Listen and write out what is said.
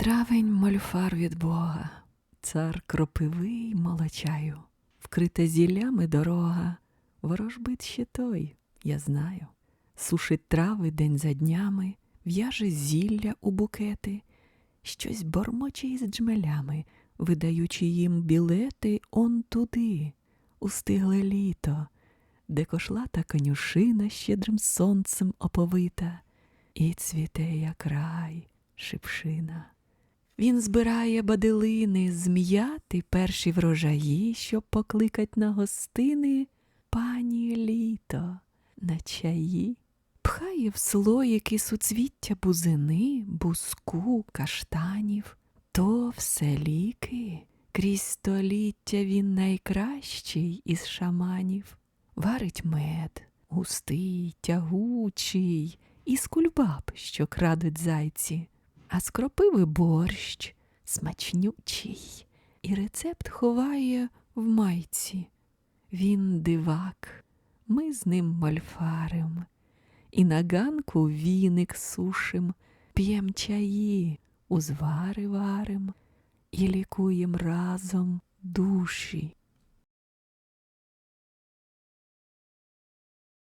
Травень мольфар від Бога, цар кропивий молочаю, вкрита зіллями дорога, ворожбит ще той, я знаю, сушить трави день за днями, в'яже зілля у букети, щось бормоче із джмелями, видаючи їм білети он туди, у стигле літо, де кошлата конюшина щедрим сонцем оповита, і цвіте як рай шипшина. Він збирає бадилини, зм'яти перші врожаї, щоб покликать на гостини пані літо на чаї. Пхає в слоїки суцвіття бузини, буску, каштанів. То все ліки, крізь століття він найкращий із шаманів. Варить мед, густий, тягучий, із кульбаб, що крадуть зайці, а з кропиви борщ смачнючий, і рецепт ховає в майці. Він дивак, ми з ним мольфарим, і на ганку віник сушим, п'єм чаї, узвари варим, і лікуєм разом душі.